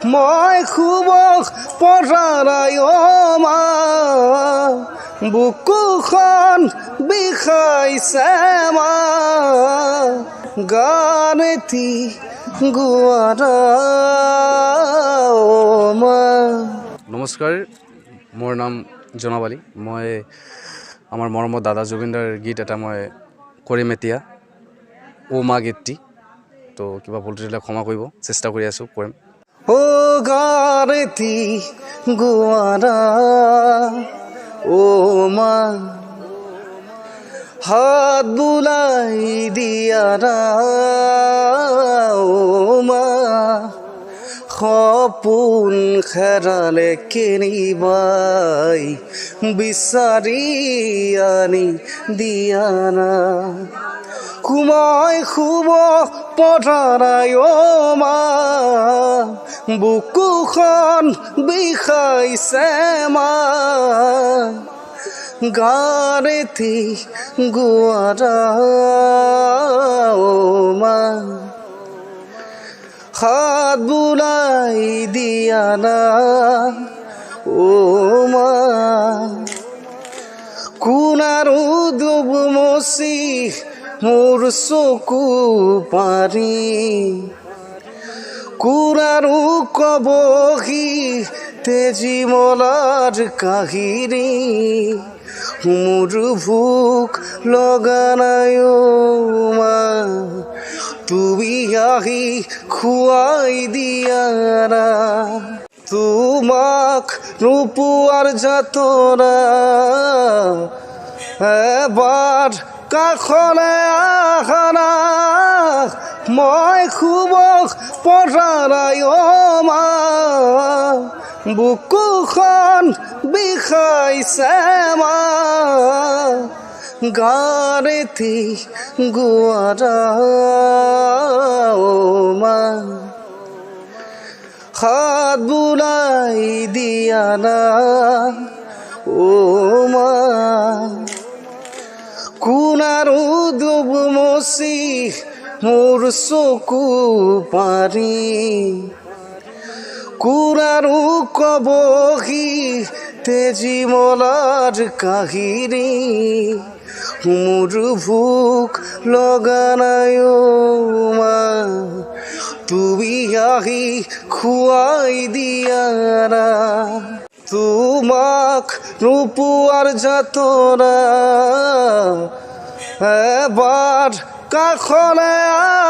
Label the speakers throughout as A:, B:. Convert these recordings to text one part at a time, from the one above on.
A: মই খুব পঢ়াৰাই মা। বুকুখন বিষাইছে মা। গান এটি গোৱাৰা মা।
B: নমস্কাৰ মোৰ নাম জোনাবালী। মই আমাৰ মৰমৰ দাদা জুবিনদাৰ গীত এটা মই কৰিম এতিয়া। অ' মা গীতটি। তো কিবা ভুল ক্ষমা কৰিব চেষ্টা কৰি আছোঁ কৰিম।
A: ও গারেতি গুয়ারা, ও মা, হাত বুলাই দিয়ারা, ও মা সপোন খেৰালে কেনিবাই বিচাৰি আনি দিয়ানা কুমাই শুব পথাৰাই মা বুকুখন বিষাইছে মা গাৰেতি গোৱাৰা মা হাত বুলাই দিয়া না মা কোন দুব মচি মোৰ চকু পাৰি। আৰু কবহি তেজি মলাৰ কাহিনী মোৰ ভোক লগা নাই ও মা তুমি আহি খুৱাই দিয়া না তোমাক নোপোৱাৰ যাতনা এবাৰ কাষলে আহানা মই খুব পঢ়াৰাই মা। বুকুখন বিষাইছে মা। গাৰেতি গোৱাৰা হাত বুলাই দিয়া না ও মা। কোন আৰু দুব মোৰ চকু কোন আৰু কবহি তেজি মলাৰ কাহিনী মোৰ ভোক লগা নাই ও মা। তুমি আহি খুৱাই দিয়া না, তোমাক নোপোৱাৰ যাতনা এবাৰ কাষলে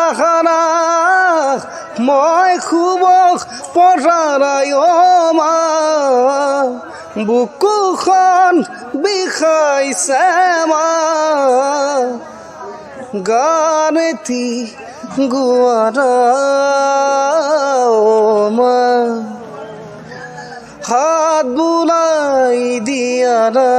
A: আহানা মই খুব পঢ়াৰাই মা। বুকুখন বিষাইছে মা। গানেতি গোৱাৰা মা। হাত বুলাই দিয়া না